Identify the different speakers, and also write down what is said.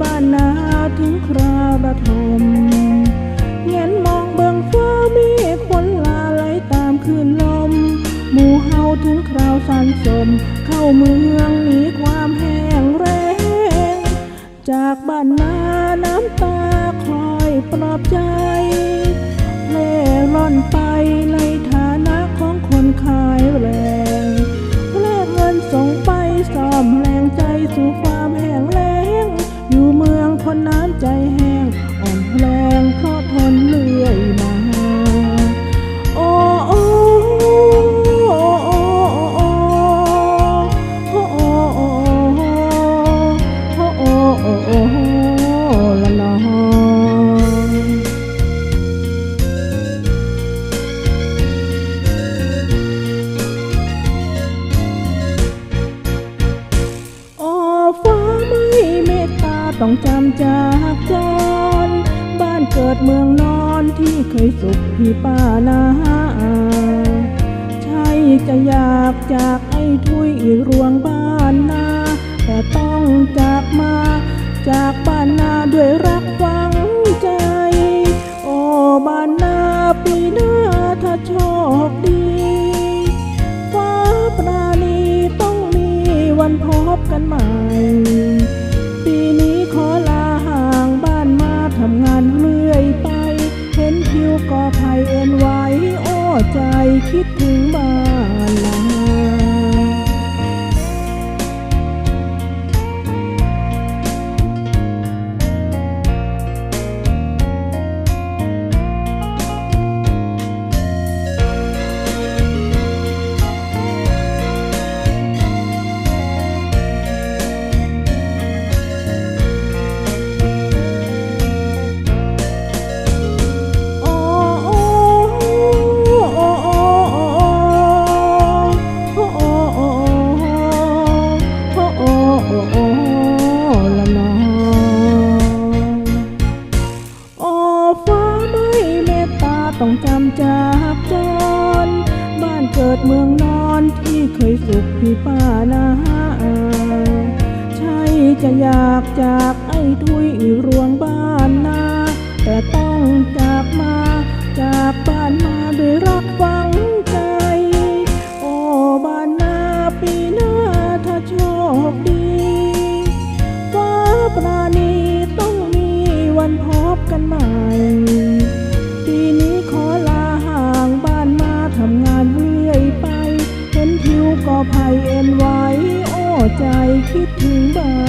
Speaker 1: บ้านนาถึงคราประทมเงียนมองเบื้องฟ้ามีคนลาไหลตามคืนลม หมู่เฮาถึงคราวสันสม เข้าเมืองหนีความแห้งแรง จากบ้านนาน้ำตาคอยปลอบใจเล่ร่อนไป คนน้ำใจแห้งอ่อนแรงเพราะทนเลื่อยมาโอ้โอ้โอ้ ต้องจำจากจรบ้านเกิดเมืองนอนที่เคยสุขพี่ป้านาใช่จะอยากจากไอ้ทุยอีรวงบ้านนาแต่ต้องจากมาจากบ้านนาด้วยรักฝังใจ โอ้บ้านนาปีหน้าถ้าโชคดีฟ้าปราณีต้องมีวันพบกันใหม่ ใจคิดถึงบ้าน งจำจากจร บ้านเกิดเมืองนอนที่เคยสุขพี่ป้านาอาใช่จะอยากจากไอ้ทุยรวง คิดถึงบ้าน